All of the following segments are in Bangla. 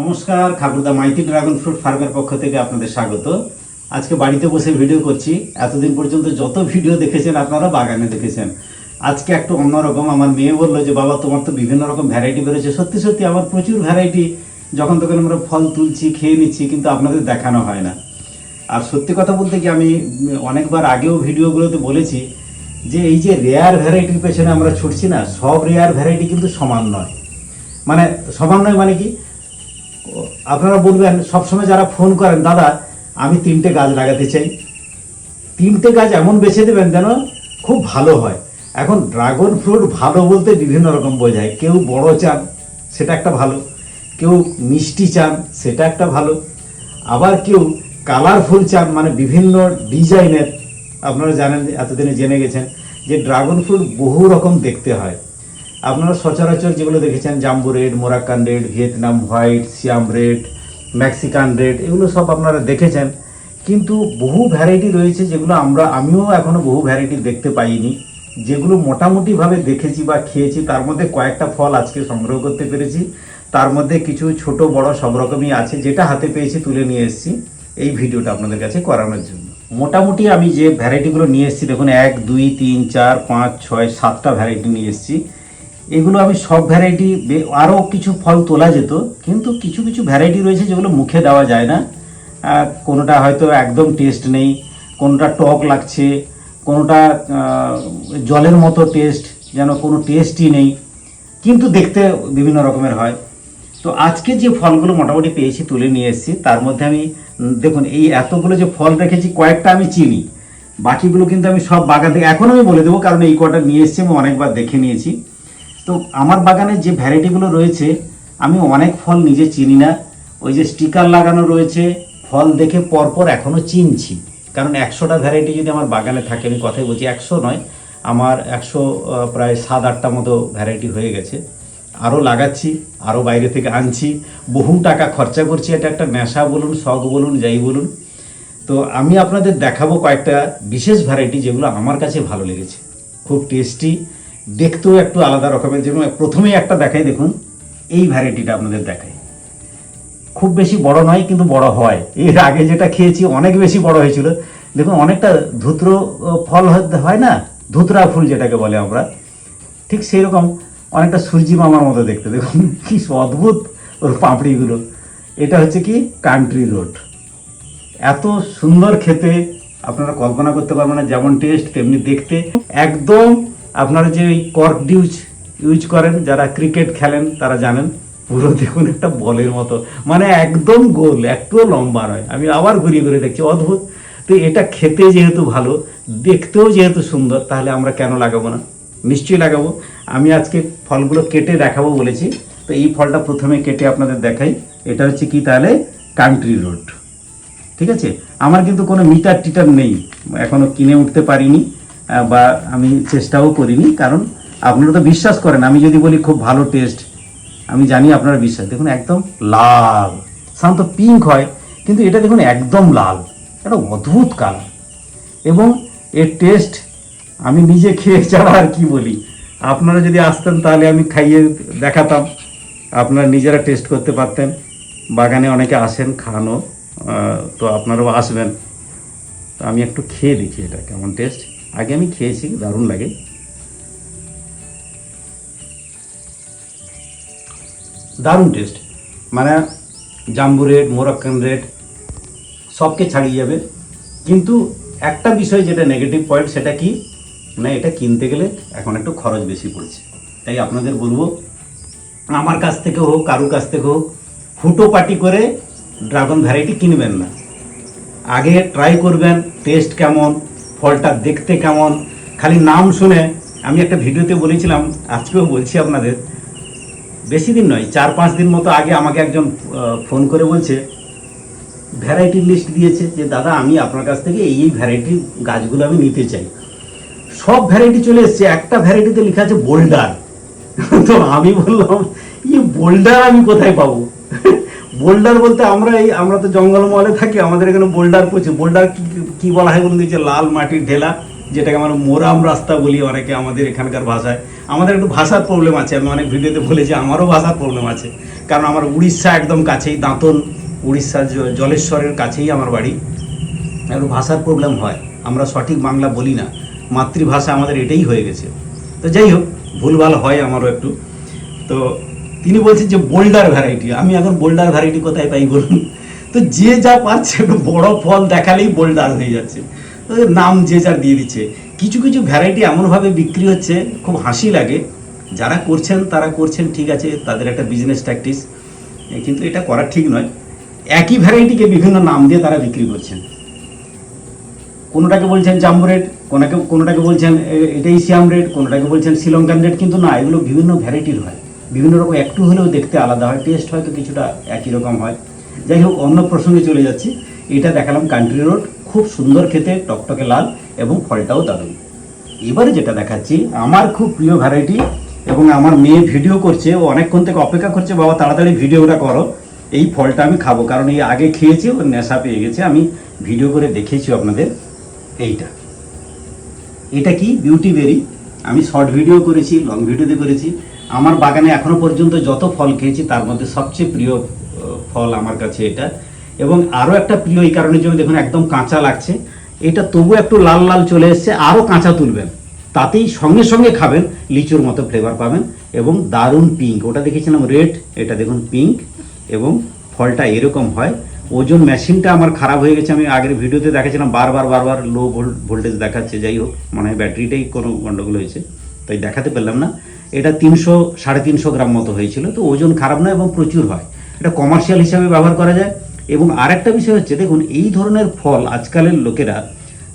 নমস্কার ঠাকুরদা মাইতি ড্রাগন ফ্রুট ফার্মের পক্ষ থেকে আপনাদের স্বাগত। আজকে বাড়িতে বসে ভিডিও করছি। এতদিন পর্যন্ত যত ভিডিও দেখেছেন আপনারা বাগানে দেখেছেন। আজকে একটু অন্যরকম, আমার মেয়ে বলল যে, বাবা, তোমার তো বিভিন্ন রকম ভ্যারাইটি বেরোচ্ছে। সত্যি সত্যি, আমার প্রচুর ভ্যারাইটি যখন তখন আমরা ফল তুলছি, খেয়ে নিচ্ছি, কিন্তু আপনাদের দেখানো হয় না। আর সত্যি কথা বলতে কি, আমি অনেকবার আগেও ভিডিওগুলোতে বলেছি যে, এই যে রেয়ার ভ্যারাইটির পেছনে আমরা ছুটছি না, সব রেয়ার ভ্যারাইটি কিন্তু সমান নয়। মানে সমান নয় মানে কি? আপনারা বলবেন, সবসময় যারা ফোন করেন, দাদা, আমি তিনটে গাছ লাগাতে চাই। তিনটে গাছ এমন বেছে দেবেন যেন খুব ভালো হয়। এখন ড্রাগন ফ্রুট ভালো বলতে বিভিন্ন রকম বোঝায়। কেউ বড় চান, সেটা একটা ভালো। কেউ মিষ্টি চান, সেটা একটা ভালো। আবার কেউ কালারফুল চান মানে বিভিন্ন ডিজাইনের। আপনারা জানেন, এতদিনে জেনে গেছেন যে ড্রাগন ফ্রুট বহু রকম দেখতে হয়। আপনারা সচরাচর যেগুলো দেখেছেন, jumbo red, Moroccan red, Vietnam white, Siam red, Mexican red, এগুলো সব আপনারা দেখেছেন। কিন্তু বহু ভ্যারাইটি রয়েছে যেগুলো আমরা, আমিও এখনও বহু ভ্যারাইটি দেখতে পাইনি। যেগুলো মোটামুটিভাবে দেখেছি বা খেয়েছি, তার মধ্যে কয়েকটা ফল আজকে সংগ্রহ করতে পেরেছি। তার মধ্যে কিছু ছোট, বড় সব রকমই আছে, যেটা হাতে পেয়েছি, তুলে নিয়ে এসেছি এই ভিডিওটা আপনাদের কাছে করানোর জন্য। মোটামুটি আমি যে ভ্যারাইটিগুলো নিয়ে এসেছি, দেখুন, এক, দুই, তিন, চার, পাঁচ, ছয়, সাতটা ভ্যারাইটি নিয়ে এসেছি। এগুলো আমি সব ভ্যারাইটি আরও কিছু ফল তোলা যেত, কিন্তু কিছু কিছু ভ্যারাইটি রয়েছে যেগুলো মুখে দেওয়া যায় না। কোনোটা হয়তো একদম টেস্ট নেই, কোনোটা টক লাগছে, কোনোটা জলের মতো টেস্ট যেন কোনো টেস্টই নেই। কিন্তু দেখতে বিভিন্ন রকমের হয়। তো আজকে যে ফলগুলো মোটামুটি পেয়েছি, তুলে নিয়ে এসেছি, তার মধ্যে আমি দেখুন, এই এতগুলো যে ফল রেখেছি, কয়েকটা আমি চিনি। বাকিগুলো কিন্তু আমি সব বাগান থেকে এখন আমি বলে দেবো, কারণ এই কটা নিয়ে এসেছি, আমি অনেকবার দেখে নিয়েছি। তো আমার বাগানে যে ভ্যারাইটিগুলো রয়েছে, আমি অনেক ফল নিজে চিনি না। ওই যে স্টিকার লাগানো রয়েছে, ফল দেখে পরপর এখনও চিনছি। কারণ একশোটা ভ্যারাইটি যদি আমার বাগানে থাকে, আমি কথাই বলছি একশো নয়, আমার একশো প্রায় সাত আটটা মতো ভ্যারাইটি হয়ে গেছে। আরও লাগাচ্ছি আরও বাইরে থেকে আনছি। বহু টাকা খরচা করছি, এটা একটা নেশা বলুন, শখ বলুন, যাই বলুন। তো আমি আপনাদের দেখাবো কয়েকটা বিশেষ ভ্যারাইটি যেগুলো আমার কাছে ভালো লেগেছে। খুব টেস্টি দেখতেও একটু আলাদা রকমের যেমন প্রথমেই একটা দেখাই দেখুন, এই ভ্যারাইটিটা আপনাদের দেখাই। খুব বেশি বড় নয়, কিন্তু বড় হয়। এর আগে যেটা খেয়েছি, অনেক বেশি বড় হয়েছিল। দেখুন, অনেকটা ধুত্র ফল হয়- না? ধুতরা ফুল যেটাকে বলে আমরা। ঠিক সেই রকম অনেকটা সূর্যি মামার মতো দেখতে। দেখুন, কি অদ্ভুত ওর পাঁপড়িগুলো। এটা হচ্ছে কি? কান্ট্রি রোড এত সুন্দর খেতে আপনারা কল্পনা করতে পারবেন না, যেমন টেস্ট তেমনি দেখতে। একদম আপনারা যে ওই কর্ক ডিউজ ইউজ করেন, যারা ক্রিকেট খেলেন, তারা জানেন, পুরো দেখুন একটা বলের মতো। মানে একদম গোল, একটুও লম্বা নয়। আমি আবার ঘুরিয়ে ঘুরে দেখছি, অদ্ভুত। তো এটা খেতে যেহেতু ভালো, দেখতেও যেহেতু সুন্দর, তাহলে আমরা কেন লাগাবো না? নিশ্চয়ই লাগাবো। আমি আজকে ফলগুলো কেটে দেখাবো বলেছি। তো এই ফলটা প্রথমে কেটে আপনাদের দেখাই। এটা হচ্ছে কি তাহলে? কান্ট্রি রোড ঠিক আছে? আমার কিন্তু কোনো মিটার টিটার নেই। এখনও কিনে উঠতে পারিনি। বা আমি চেষ্টাও করিনি, কারণ আপনারা তো বিশ্বাস করেন, আমি যদি বলি খুব ভালো টেস্ট আমি জানি আপনারা বিশ্বাস, দেখুন একদম লাল। সাধারণত পিঙ্ক হয়, কিন্তু এটা দেখুন একদম লাল, একটা অদ্ভুত কালার। এবং এর টেস্ট আমি নিজে খেয়ে ছাড়া আর কি বলি, আপনারা যদি আসতেন তাহলে আমি খাইয়ে দেখাতাম, আপনারা নিজেরা টেস্ট করতে পারতেন। বাগানে অনেকে আসেন খানো তো আপনারাও আসবেন। তো আমি একটু খেয়ে দেখি এটা কেমন টেস্ট আগে আমি খেয়েছি, দারুণ লাগে। দারুণ টেস্ট মানে জাম্বু রেড, মোরাক্কান রেড, সবকে ছাড়িয়ে যাবে। কিন্তু একটা বিষয় যেটা নেগেটিভ পয়েন্ট সেটা কি? না, এটা কিনতে গেলে এখন একটু খরচ বেশি পড়ছে। তাই আপনাদের বলব, আমার কাছ থেকে হোক, কারুর কাছ থেকে হোক, ফুটো পাটি করে ড্রাগন ভ্যারাইটি কিনবেন না। আগে ট্রাই করবেন টেস্ট কেমন ফলটা দেখতে কেমন? খালি নাম শুনে আমি একটা ভিডিওতে বলেছিলাম, আজকেও বলছি আপনাদের, বেশি দিন নয়, চার পাঁচ দিন মতো আগে আমাকে একজন ফোন করে বলছে ভ্যারাইটি লিস্ট দিয়েছে যে, দাদা, আমি আপনার কাছ থেকে এই এই ভ্যারাইটির গাছগুলো আমি নিতে চাই। সব ভ্যারাইটি চলে এসছে, একটা ভ্যারাইটিতে লেখা আছে বোল্ডার তো আমি বললাম এই বোল্ডার আমি কোথায় পাবো? বোল্ডার বলতে আমরা এই, আমরা তো জঙ্গলমহলে থাকি, আমাদের এখানে বোল্ডার প্রচুর। বোল্ডার কি বলা হয় বলুন? যে লাল মাটির ঢেলা, যেটাকে আমরা মোরাম রাস্তা বলি অনেকে আমাদের এখানকার ভাষায়। আমাদের একটু ভাষার প্রবলেম আছে, আমি অনেক ভিডিওতে বলেছি, আমারও ভাষার প্রবলেম আছে। কারণ আমার উড়িষ্যা একদম কাছেই, দাঁতন, উড়িষ্যার জলেশ্বরের কাছেই আমার বাড়ি। একটু ভাষার প্রবলেম হয়, আমরা সঠিক বাংলা বলি না। মাতৃভাষা আমাদের এটাই হয়ে গেছে। তো যাই হোক, ভুলভাল হয় আমারও একটু। তো তিনি বলছেন যে বোল্ডার ভ্যারাইটি আমি এখন বোল্ডার ভ্যারাইটি কোথায় পাই বলুন? তো যে যা পাচ্ছে একটু বড় ফল দেখালেই বোল্ডার হয়ে যাচ্ছে। নাম যে যার দিয়ে দিচ্ছে। কিছু কিছু ভ্যারাইটি এমনভাবে বিক্রি হচ্ছে, খুব হাসি লাগে। যারা করছেন, তারা করছেন, ঠিক আছে, তাদের একটা বিজনেস ট্যাকটিস কিন্তু এটা করা ঠিক নয়। একই ভ্যারাইটিকে বিভিন্ন নাম দিয়ে তারা বিক্রি করছেন। কোনোটাকে বলছেন জাম্বু রেড কোনোটাকে কোনোটাকে বলছেন এটাই সিয়াম রেড কোনোটাকে বলছেন শ্রীলঙ্কান রেড কিন্তু না, এগুলো বিভিন্ন ভ্যারাইটির হয়। বিভিন্ন রকম একটু হলেও দেখতে আলাদা হয় টেস্ট হয়তো কিছুটা একই রকম হয়। যাই হোক, অন্য প্রসঙ্গে চলে যাচ্ছি। এটা দেখালাম কান্ট্রি রোড খুব সুন্দর খেতে, টকটকে লাল এবং ফলটাও দারুণ। এবারে যেটা দেখাচ্ছি, আমার খুব প্রিয় ভ্যারাইটি এবং আমার মেয়ে ভিডিও করছে, ও অনেকক্ষণ থেকে অপেক্ষা করছে, বাবা, তাড়াতাড়ি ভিডিওটা করো। এই ফলটা আমি খাব, কারণ এই আগে খেয়েছি ও নেশা পেয়ে গেছে। আমি ভিডিও করে দেখিয়েছি আপনাদের এইটা। এটা কি? বিউটি বেরি আমি শর্ট ভিডিও করেছি লং ভিডিওতে করেছি। আমার বাগানে এখনও পর্যন্ত যত ফল খেয়েছি, তার মধ্যে সবচেয়ে প্রিয় ফল আমার কাছে এটা। এবং আরও একটা প্রিয় এই কারণের জন্য দেখুন, একদম কাঁচা লাগছে। এটা তবু একটু লাল লাল চলে এসছে আরও কাঁচা তুলবেন। তাতেই সঙ্গে সঙ্গে খাবেন, লিচুর মতো ফ্লেভার পাবেন এবং দারুণ পিঙ্ক ওটা দেখেছিলাম রেড এটা দেখুন পিঙ্ক এবং ফলটা এরকম হয়। ওজন মেশিনটা আমার খারাপ হয়ে গেছে, আমি আগের ভিডিওতে দেখাচ্ছিলাম, বারবার বারবার লো ভোল্টেজ দেখাচ্ছে। যাই হোক, মনে ব্যাটারিটাই কোনো গন্ডগোল হয়েছে, তাই দেখাতে পারলাম না। এটা তিনশো, সাড়ে তিনশো গ্রাম মতো হয়েছিল। তো ওজন খারাপ নয় এবং প্রচুর হয়। এটা কমার্শিয়াল হিসাবে ব্যবহার করা যায়। এবং আরেকটা বিষয় হচ্ছে, দেখুন, এই ধরনের ফল আজকালের লোকেরা,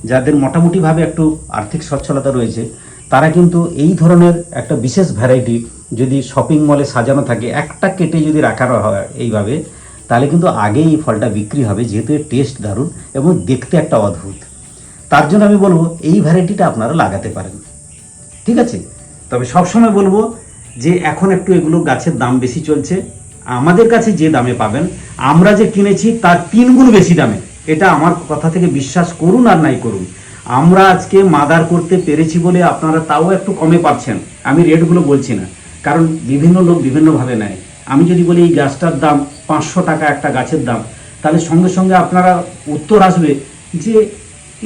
যাদের মোটামুটিভাবে একটু আর্থিক সচ্ছলতা রয়েছে, তারা কিন্তু এই ধরনের একটা বিশেষ ভ্যারাইটি যদি শপিং মলে সাজানো থাকে, একটা কেটে যদি রাখা হয় এইভাবে, তাহলে কিন্তু আগেই এই ফলটা বিক্রি হবে, যেহেতু এর টেস্ট দারুণ এবং দেখতে একটা অদ্ভুত। তার জন্য আমি বলব, এই ভ্যারাইটিটা আপনারা লাগাতে পারেন। ঠিক আছে? তবে সবসময় বলব যে এখন একটু এগুলো গাছের দাম বেশি চলছে। আমাদের কাছে যে দামে পাবেন, আমরা যে কিনেছি তার তিন গুণ বেশি দামে। এটা আমার কথা থেকে বিশ্বাস করুন আর নাই করুন। আমরা আজকে মাদার করতে পেরেছি বলে আপনারা তাও একটু কমে পাচ্ছেন। আমি রেটগুলো বলছি না, কারণ বিভিন্ন লোক বিভিন্নভাবে নেয়। আমি যদি বলি এই গাছটার দাম পাঁচশো টাকা একটা গাছের দাম, তাহলে সঙ্গে সঙ্গে আপনারা উত্তর আসবে যে,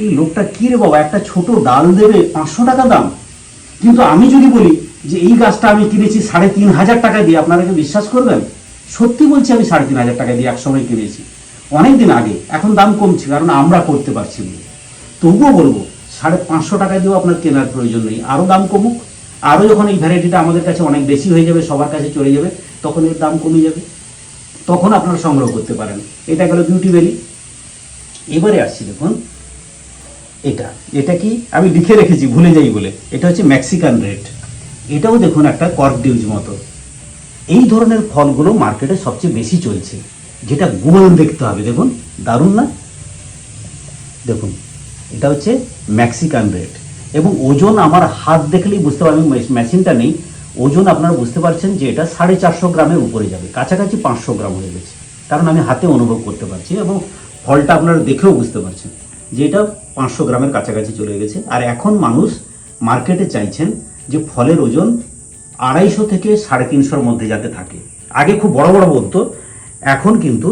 এই লোকটা কী রে বাবা, একটা ছোট ডাল দেবে পাঁচশো টাকা দাম? কিন্তু আমি যদি বলি যে এই গাছটা আমি কিনেছি সাড়ে তিন হাজার টাকা দিয়ে, আপনারা কি বিশ্বাস করবেন? সত্যি বলছি আমি সাড়ে তিন হাজার টাকা দিয়ে একসময় কিনেছি। অনেক দিন আগে, এখন দাম কমছে, কারণ আমরা করতে পারছি বলে তবুও বলব, সাড়ে পাঁচশো টাকা দিয়েও আপনার কেনার প্রয়োজন নেই। আরও দাম কমুক আরও যখন এই ভ্যারাইটিটা আমাদের কাছে অনেক বেশি হয়ে যাবে, সবার কাছে চলে যাবে, তখন এর দাম কমে যাবে। তখন আপনারা সংগ্রহ করতে পারেন। এটা গেল বিউটি বেরি এবারে আসছি দেখুন। এটা। এটা কি? আমি লিখে রেখেছি, ভুলে যাই বলে। এটা হচ্ছে ম্যাক্সিকান রেড এটাও দেখুন একটা কর্ক ডিউজ মতো। এই ধরনের ফলগুলো মার্কেটে সবচেয়ে বেশি চলছে, যেটা গোল দেখতে হবে। দেখুন, দারুণ না? দেখুন, এটা হচ্ছে ম্যাক্সিকান রেড এবং ওজন আমার হাত দেখলেই বুঝতে পারবেন মেশ- মেশিনটা নেই। ওজন আপনারা বুঝতে পারছেন যে এটা সাড়ে চারশো গ্রামের উপরে যাবে। কাছাকাছি পাঁচশো গ্রাম হয়ে গেছে। কারণ আমি হাতে অনুভব করতে পারছি এবং ফলটা আপনারা দেখেও বুঝতে পারছেন যে এটা পাঁচশো গ্রামের কাছাকাছি চলে গেছে। আর এখন মানুষ মার্কেটে চাইছেন যে ফলের ওজন আড়াইশো থেকে সাড়ে তিনশোর মধ্যে যাতে থাকে। আগে খুব বড় বড় বলতো, এখন কিন্তু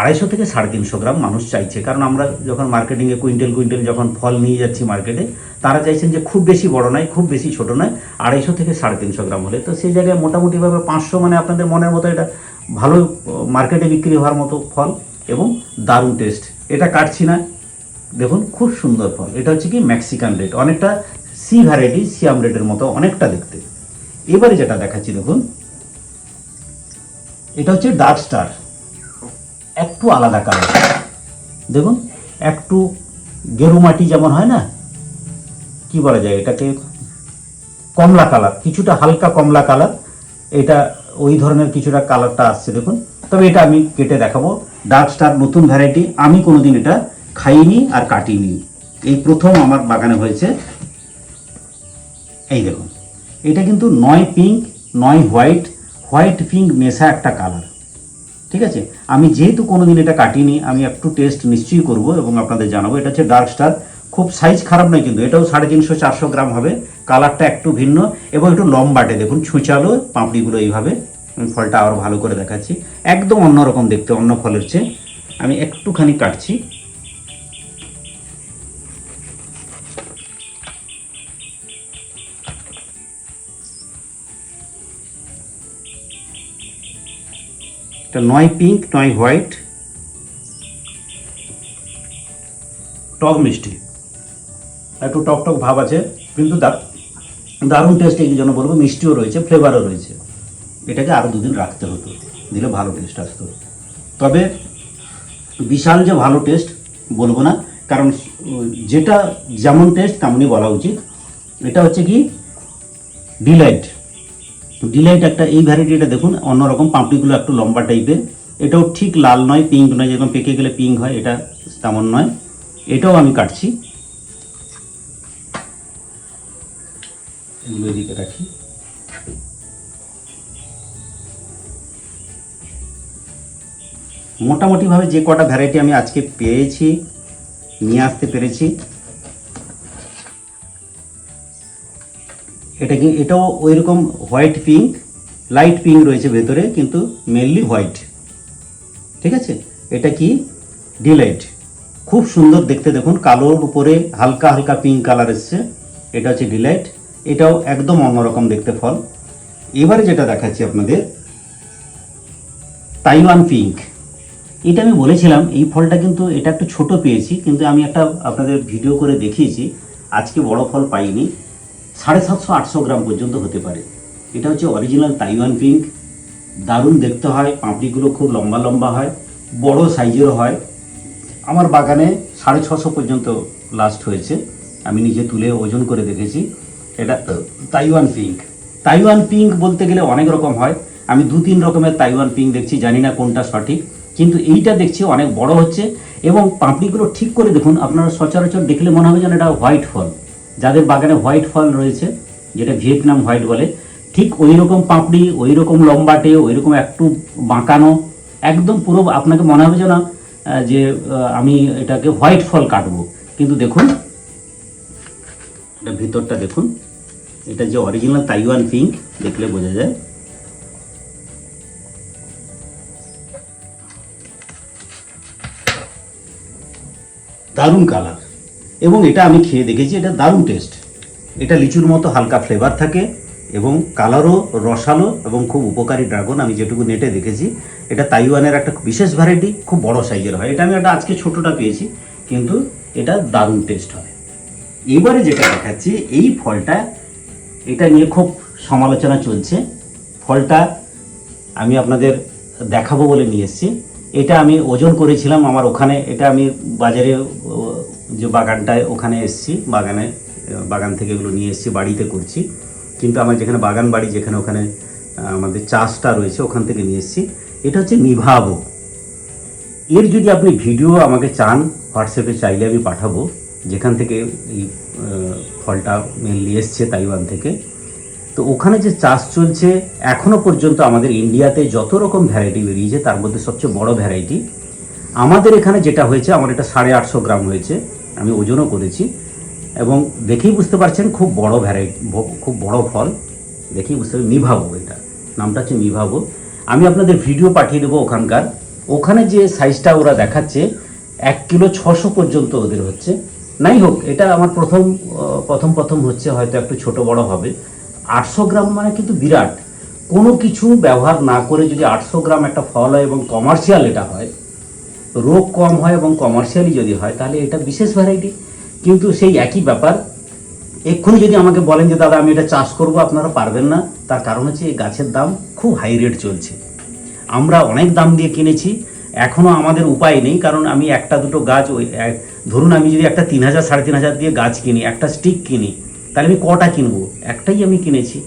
আড়াইশো থেকে সাড়ে তিনশো গ্রাম মানুষ চাইছে। কারণ আমরা যখন মার্কেটিংয়ে কুইন্টাল কুইন্টাল যখন ফল নিয়ে যাচ্ছি মার্কেটে তারা চাইছেন যে খুব বেশি বড় নয়, খুব বেশি ছোট নয়, আড়াইশো থেকে সাড়ে তিনশো গ্রাম হলে। তো সেই জায়গায় মোটামুটিভাবে পাঁচশো মানে আপনাদের মনের মতো এটা ভালো মার্কেটে বিক্রি হওয়ার মতো ফল এবং দারুণ টেস্ট এটা কাটছি না। দেখুন, খুব সুন্দর ফল। এটা হচ্ছে কি মেক্সিকান রেড অনেকটা সি ভ্যারাইটি সিয়াম রেডের মতো অনেকটা দেখতে। এবারে যেটা দেখাচ্ছি, দেখুন। এটা হচ্ছে ডার্ক স্টার একটু আলাদা কালার দেখুন, একটু গেরু মাটি যেমন হয় না, কি বলা যায় এটাকে? কমলা কালার কিছুটা হালকা কমলা কালার এটা ওই ধরনের কিছুটা কালারটা আসছে, দেখুন। তবে এটা আমি কেটে দেখাবো। ডার্ক স্টার নতুন ভ্যারাইটি আমি কোনোদিন এটা খাইনি আর কাটিনি। এই প্রথম আমার বাগানে হয়েছে। এই দেখুন, এটা কিন্তু নয় পিঙ্ক নয় হোয়াইট হোয়াইট পিঙ্ক মেশা একটা কালার ঠিক আছে? আমি যেহেতু কোনোদিন এটা কাটিনি, আমি একটু টেস্ট নিশ্চয়ই করব এবং আপনাদের জানাব। এটা হচ্ছে ডার্ক স্টার খুব সাইজ খারাপ নয় কিন্তু, এটাও সাড়ে তিনশো, চারশো গ্রাম হবে। কালারটা একটু ভিন্ন এবং একটু লম্বাটে। দেখুন, ছুঁচালো পাঁপড়িগুলো এইভাবে। আমি ফলটা আরও ভালো করে দেখাচ্ছি। একদম অন্যরকম দেখতে, অন্য ফলের চেয়ে। আমি একটুখানি কাটছি। এটা নয় পিঙ্ক নয় হোয়াইট টক মিষ্টি। একটু টক টক ভাব আছে, কিন্তু দারুণ টেস্ট এই জন্য বলব, মিষ্টিও রয়েছে ফ্লেভারও রয়েছে। এটাকে আরও দুদিন রাখতে হতো, দিলে ভালো টেস্ট আসতো। তবে বিশাল যে ভালো টেস্ট বলব না, কারণ যেটা যেমন টেস্ট তেমনই বলা উচিত। এটা হচ্ছে কি? ডিলাইট ডিলাইট একটা এই ভ্যারাইটিটা দেখুন, অন্যরকম পাপড়িগুলো একটু লম্বা টাইপের এটাও ঠিক লাল নয় পিঙ্ক নয়, যেরকম পেকে গেলে পিঙ্ক হয়, এটা তেমন নয়। এটাও আমি কাটছি। এগুলো এদিকে রাখি। মোটামুটিভাবে যে কটা ভ্যারাইটি আমি আজকে পেয়েছি, নিয়ে আসতে পেরেছি এটা কি, এটাও ওই রকম হোয়াইট পিঙ্ক লাইট পিঙ্ক রয়েছে ভেতরে, কিন্তু মেনলি হোয়াইট ঠিক আছে? এটা কি? ডিলাইট খুব সুন্দর দেখতে দেখুন, কালোর উপরে হালকা হালকা পিঙ্ক কালার এসছে। এটা হচ্ছে ডিলাইট এটাও একদম অন্যরকম দেখতে ফল। এবারে যেটা দেখাচ্ছি আপনাদের তাইওয়ান পিঙ্ক এটা আমি বলেছিলাম, এই ফলটা কিন্তু এটা একটু ছোট পেয়েছি, কিন্তু আমি একটা আপনাদের ভিডিও করে দেখিয়েছি, আজকে বড় ফল পাইনি। সাড়ে সাতশো আটশো গ্রাম পর্যন্ত হতে পারে। এটা হচ্ছে অরিজিনাল তাইওয়ান পিঙ্ক দারুণ দেখতে হয়, পাপড়িগুলো খুব লম্বা লম্বা হয়, বড় সাইজেরও হয়। আমার বাগানে সাড়ে ছশো পর্যন্ত লাস্ট হয়েছে। আমি নিজে তুলে ওজন করে দেখেছি। এটা তাইওয়ান পিঙ্ক তাইওয়ান পিঙ্ক বলতে গেলে অনেক রকম হয়। আমি দু তিন রকমের তাইওয়ান পিঙ্ক দেখছি, জানি না কোনটা সঠিক। কিন্তু এইটা দেখছি অনেক বড় হচ্ছে এবং পাঁপড়িগুলো ঠিক করে দেখুন, আপনারা সচরাচর দেখলে মনে হবে যেন এটা হোয়াইট ফল। যাদের বাগানে হোয়াইট ফল রয়েছে যেটা ভিয়েতনাম হোয়াইট বলে ঠিক ওই রকম পাপড়ি ওই রকম লম্বাটে ওই রকম একটু বাঁকানো একদম পুরো আপনাকে মনে হবে যেন আহ, যে আমি এটাকে হোয়াইট ফল কাটবো। কিন্তু দেখুন এটা ভিতরটা দেখুন এটা যে অরিজিনাল তাইওয়ান পিঙ্ক দেখলে বোঝা যায়। দারুণ কালার এবং এটা আমি খেয়ে দেখেছি, এটা দারুণ টেস্ট এটা লিচুর মতো হালকা ফ্লেভার থাকে এবং কালারও রসালো এবং খুব উপকারী ড্রাগন আমি যেটুকু নেটে দেখেছি। এটা তাইওয়ানের একটা বিশেষ ভ্যারাইটি খুব বড় সাইজের হয়। এটা আমি একটা আজকে ছোটটা পেয়েছি, কিন্তু এটা দারুণ টেস্ট হয়। এবারে যেটা দেখাচ্ছি, এই ফলটা, এটা নিয়ে খুব সমালোচনা চলছে। ফলটা আমি আপনাদের দেখাবো বলে নিয়ে এসেছি। এটা আমি ওজন করেছিলাম আমার ওখানে, এটা আমি বাজারে যে বাগানটায় ওখানে এসেছি, বাগানে বাগান থেকে এগুলো নিয়ে এসেছি, বাড়িতে করছি। কিন্তু আমার যেখানে বাগান বাড়ি, যেখানে ওখানে আমাদের চাষটা রয়েছে, ওখান থেকে নিয়ে এসেছি। এটা হচ্ছে নিভাবো। এর যদি আপনি ভিডিও আমাকে চান, হোয়াটসঅ্যাপে চাইলে আমি পাঠাবো। যেখান থেকে এই ফলটা মেনলি এসছে তাইওয়ান থেকে। তো ওখানে যে চাষ চলছে, এখনও পর্যন্ত আমাদের ইন্ডিয়াতে যত রকম ভ্যারাইটি বেরিয়েছে, তার মধ্যে সবচেয়ে বড় ভ্যারাইটি আমাদের এখানে যেটা হয়েছে, আমার এটা সাড়ে আটশো গ্রাম হয়েছে। আমি ওজনও করেছি এবং দেখেই বুঝতে পারছেন খুব বড় ভ্যারাইটি খুব বড় ফল। দেখেই বুঝতে পারছেন, মিভাবো এটা। নামটা হচ্ছে মিভাবো। আমি আপনাদের ভিডিও পাঠিয়ে দেবো ওখানকার। ওখানে যে সাইজটা ওরা দেখাচ্ছে, এক কিলো ছশো পর্যন্ত ওদের হচ্ছে। নাই হোক, এটা আমার প্রথম প্রথম প্রথম হচ্ছে, হয়তো একটু ছোট বড় হবে। আটশো গ্রাম মানে কিন্তু বিরাট। কোনো কিছু ব্যবহার না করে যদি আটশো গ্রাম একটা ফল হয় এবং কমার্শিয়াল এটা হয় রোগ কম হয় এবং কমার্শিয়ালি যদি হয়, তাহলে এটা বিশেষ ভ্যারাইটি কিন্তু সেই একই ব্যাপার, এক্ষুনি যদি আমাকে বলেন যে, দাদা, আমি এটা চাষ করব, আপনারা পারবেন না। তার কারণ হচ্ছে, এই গাছের দাম খুব হাই রেট চলছে। আমরা অনেক দাম দিয়ে কিনেছি এখনও আমাদের উপায় নেই, কারণ আমি একটা দুটো গাছ, ওই ধরুন আমি যদি একটা তিন হাজার, সাড়ে তিন হাজার দিয়ে গাছ কিনি, একটা স্টিক কিনি, তাহলে আমি কটা কিনবো? একটাই আমি কিনেছি।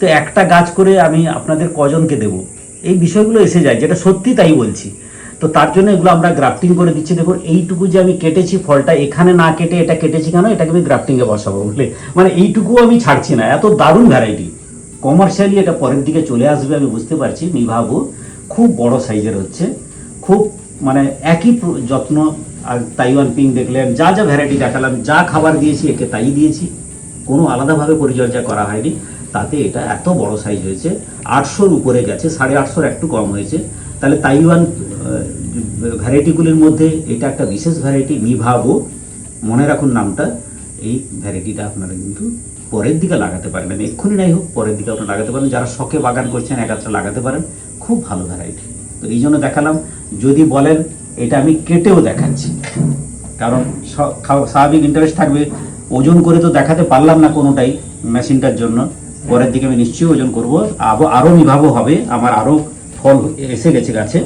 তো একটা গাছ করে আমি আপনাদের কজনকে দেব। এই বিষয়গুলো এসে যায়, যেটা সত্যি তাই বলছি। তো তার জন্য এগুলো আমরা গ্রাফটিং করে দিচ্ছি। দেখুন, এইটুকু যে আমি কেটেছি, ফলটা এখানে না কেটে এটা কেটেছি কেন? এটাকে আমি গ্রাফটিংয়ে বসাবো বুঝলে মানে এইটুকুও আমি ছাড়ছি না। এত দারুণ ভ্যারাইটি কমার্শিয়ালি এটা পরের দিকে চলে আসবে, আমি বুঝতে পারছি, নিভাবো। খুব বড় সাইজের হচ্ছে। খুব মানে একই যত্ন আর তাইওয়ান পিং দেখলেন যা যা ভ্যারাইটি দেখালাম, যা খাবার দিয়েছি, একে তাই দিয়েছি। কোনো আলাদাভাবে পরিচর্যা করা হয়নি। তাতে এটা এত বড় সাইজ হয়েছে, আটশোর উপরে গেছে, সাড়ে আটশোর একটু কম হয়েছে। তাহলে তাইওয়ান ভ্যারাইটিগুলির মধ্যে এটা একটা বিশেষ ভ্যারাইটি নিভাবো মনে রাখুন নামটা। এই ভ্যারাইটিটা আপনারা কিন্তু পরের দিকে লাগাতে পারেন। এক্ষুনি নাই হোক, পরের দিকে আপনারা লাগাতে পারেন। যারা শখে বাগান করছেন একাত্রা লাগাতে পারেন। খুব ভালো ভ্যারাইটি। তো এই জন্য দেখালাম, যদি বলেন এটা আমি কেটেও দেখাচ্ছি। কারণ স্বাভাবিক ইন্টারেস্ট থাকবে। ওজন করে তো দেখাতে পারলাম না কোনোটাই মেশিনটার জন্য। পরের দিকে আমি নিশ্চয়ই ওজন করব। আবো আরও নিভাবও হবে। আমার আরও ফল এসে গেছে গাছে।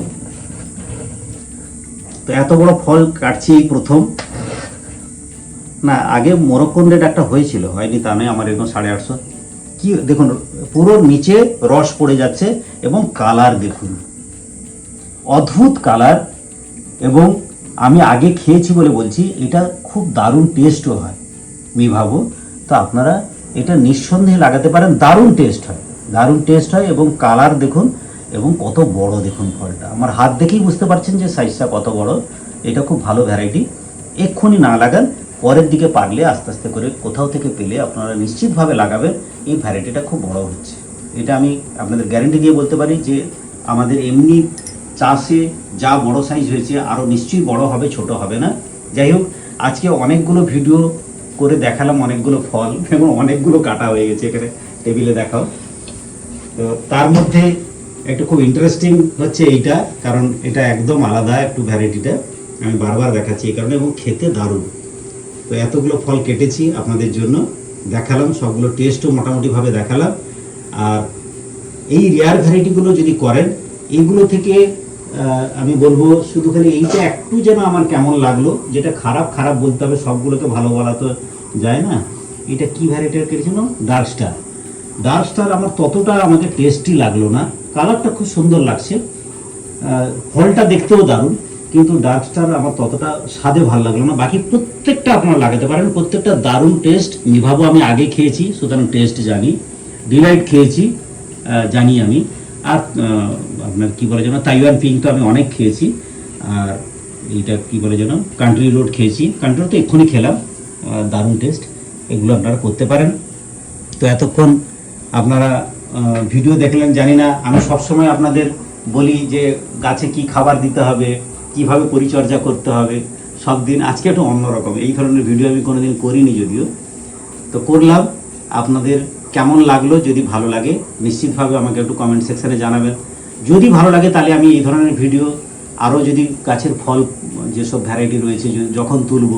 তো এত বড় ফল কাটছি এই প্রথম। না, আগে মোরক্কন রেট একটা হয়েছিল। হয়নি, তা নয়, আমার এরকম সাড়ে আটশো। কি, দেখুন, পুরো নিচে রস পড়ে যাচ্ছে এবং কালার দেখুন। অদ্ভুত কালার এবং আমি আগে খেয়েছি বলে বলছি, এটা খুব দারুণ টেস্টও হয়। মিভাবো তো আপনারা এটা নিঃসন্দেহে লাগাতে পারেন, দারুণ টেস্ট হয়। দারুণ টেস্ট হয় এবং কালার দেখুন এবং কত বড় দেখুন ফলটা। আমার হাত দেখেই বুঝতে পারছেন যে সাইজটা কত বড়। এটা খুব ভালো ভ্যারাইটি এক্ষুনি না লাগান, পরের দিকে পারলে আস্তে আস্তে করে কোথাও থেকে পেলে আপনারা নিশ্চিতভাবে লাগাবেন, এই ভ্যারাইটিটা খুব বড় হচ্ছে। এটা আমি আপনাদের গ্যারেন্টি দিয়ে বলতে পারি যে আমাদের এমনি চাষে যা বড় সাইজ হয়েছে আরও নিশ্চয়ই বড় হবে, ছোট হবে না। যাই হোক, আজকে অনেকগুলো ভিডিও করে দেখালাম অনেকগুলো ফল এবং অনেকগুলো কাটা হয়ে গেছে এখানে টেবিলে দেখাও। তো তার মধ্যে একটু খুব ইন্টারেস্টিং হচ্ছে এইটা, কারণ এটা একদম আলাদা একটু ভ্যারাইটিটা আমি বারবার দেখাচ্ছি এই কারণে, এবং খেতে দারুণ। তো এতগুলো ফল কেটেছি আপনাদের জন্য। দেখালাম, সবগুলো টেস্টও মোটামুটিভাবে দেখালাম। আর এই রেয়ার ভ্যারাইটিগুলো যদি করেন এইগুলো থেকে আমি বলব শুধু খালি এইটা একটু যেন আমার কেমন লাগল, যেটা খারাপ খারাপ বলতে হবে, সবগুলোকে ভালো বলা তো যায় না। এটা কি ভ্যারাইটির কেটেছিল ডার্ক স্টার ডার্ক স্টার আমার ততটা আমাকে টেস্টি লাগল না। কালারটা খুব সুন্দর লাগছে। ফলটা দেখতেও দারুণ, কিন্তু ডার্ক স্টার আমার ততটা স্বাদে ভালো লাগল না। বাকি প্রত্যেকটা আপনারা লাগাতে পারেন, প্রত্যেকটা দারুণ টেস্ট নিভাবো আমি আগে খেয়েছি, সুতরাং টেস্ট জানি। ডিলাইট খেয়েছি জানি আমি। আর আপনার কি বলে যেন তাইওয়ান পিং তো আমি অনেক খেয়েছি, আর এইটা কি বলে যেন কান্ট্রি রোড খেয়েছি। কান্ট্রি রোড তো এক্ষুনি খেলাম দারুণ টেস্ট এগুলো আপনারা করতে পারেন। তো এতক্ষণ আপনারা ভিডিও দেখলেন, জানি না, আমি সবসময় আপনাদের বলি যে গাছে কি খাবার দিতে হবে, কীভাবে পরিচর্যা করতে হবে, সব দিন আজকে একটু অন্যরকম এই ধরনের ভিডিও আমি কোনোদিন করিনি যদিও। তো করলাম, আপনাদের কেমন লাগল, যদি ভালো লাগে, নিশ্চিতভাবে আমাকে একটু কমেন্ট সেকশানে জানাবেন। যদি ভালো লাগে তাহলে আমি এই ধরনের ভিডিও, আরও যদি গাছের ফল, যেসব ভ্যারাইটি রয়েছে যখন তুলব,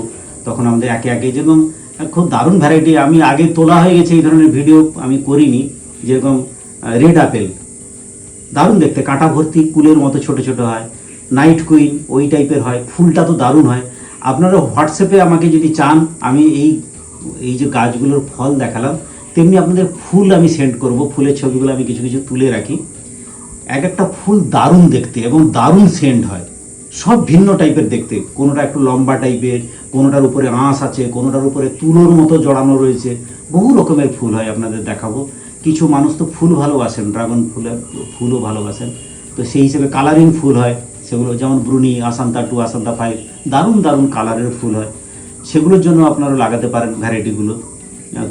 তখন আমাদের একে একে যেরকম খুব দারুণ ভ্যারাইটি আমি আগে তোলা হয়ে গেছে এই ধরনের ভিডিও আমি করিনি, যেরকম রেড আপেল। দারুণ দেখতে, কাঁটা ভর্তি কুলের মতো ছোট ছোট হয় নাইট কুইন ওই টাইপের হয়, ফুলটা তো দারুণ হয়। আপনারা হোয়াটসঅ্যাপে আমাকে যদি চান, আমি এই এই যে গাছগুলোর ফল দেখালাম, তেমনি আপনাদের ফুল আমি সেন্ড করব, ফুলের ছবিগুলো আমি কিছু কিছু তুলে রাখি। এক একটা ফুল দারুণ দেখতে এবং দারুণ সেন্ট হয়। সব ভিন্ন টাইপের দেখতে। কোনোটা একটু লম্বা টাইপের, কোনোটার উপরে আঁশ আছে, কোনোটার উপরে তুলোর মতো জড়ানো রয়েছে। বহু রকমের ফুল হয় আপনাদের দেখাবো। কিছু মানুষ তো ফুল ভালোবাসেন, ড্রাগন ফুলের ফুলও ভালোবাসেন। তো সেই হিসেবে কালারিং ফুল হয়। সেগুলো যেমন ব্রুনি, আসান্তা টু, আসান্তা ফাইভ, দারুণ দারুণ কালারের ফুল হয়। সেগুলোর জন্য আপনারা লাগাতে পারেন ভ্যারাইটিগুলো।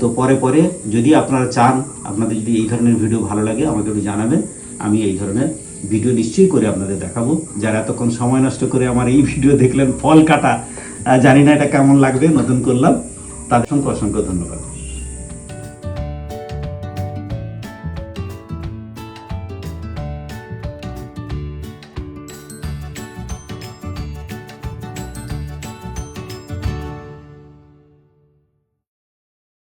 তো পরে পরে যদি আপনারা চান, আপনাদের যদি এই ধরনের ভিডিও ভালো লাগে, আমাকে একটু জানাবেন। আমি এই ধরনের ভিডিও নিশ্চয়ই করে আপনাদের দেখাবো। যারা এতক্ষণ সময় নষ্ট করে আমার এই ভিডিও দেখলেন, ফল কাটা জানি না এটা কেমন লাগবে, নতুন করলাম। তাদের সঙ্গে অসংখ্য ধন্যবাদ।